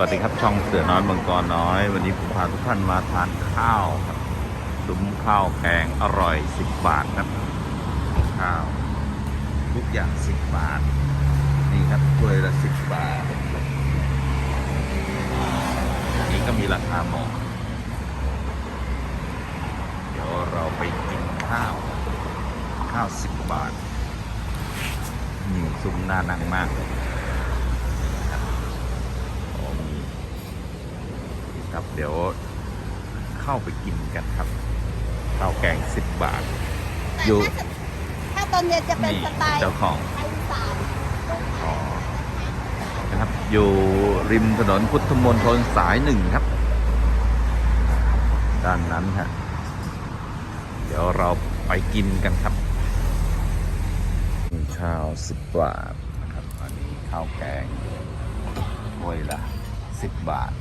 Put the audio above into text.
สวัสดีครับช่องเสือน้อยมังกรน้อย วันนี้ผมพาทุกท่านมาทานข้าวครับซุ้มข้าวแกงอร่อย 10 บาทครับข้าว ทุกอย่าง 10 บาท นี่ครับถ้วยละ 10 บาทอันนี้ก็มีราคาเหมาะเดี๋ยวเราไปกินข้าว ข้าว 10 บาทนี่ซุ้มน่านั่งมากเลย อ๋อมี ครับ เดี๋ยวเข้าไปกินกันครับข้าวแกงสิบบาท อยู่ ถ้าตอนเย็นจะเป็นนี่สไตล์เจ้าของไทยสามอ๋อนะครับ อยู่ริมถนนพุทธมณฑลสายหนึ่งครับ ด้านนั้นฮะ เดี๋ยวเราไปกินกันครับมีข้าวสิบบาทนะครับ อันนี้ข้าวแกงถ้วยละสิบบาท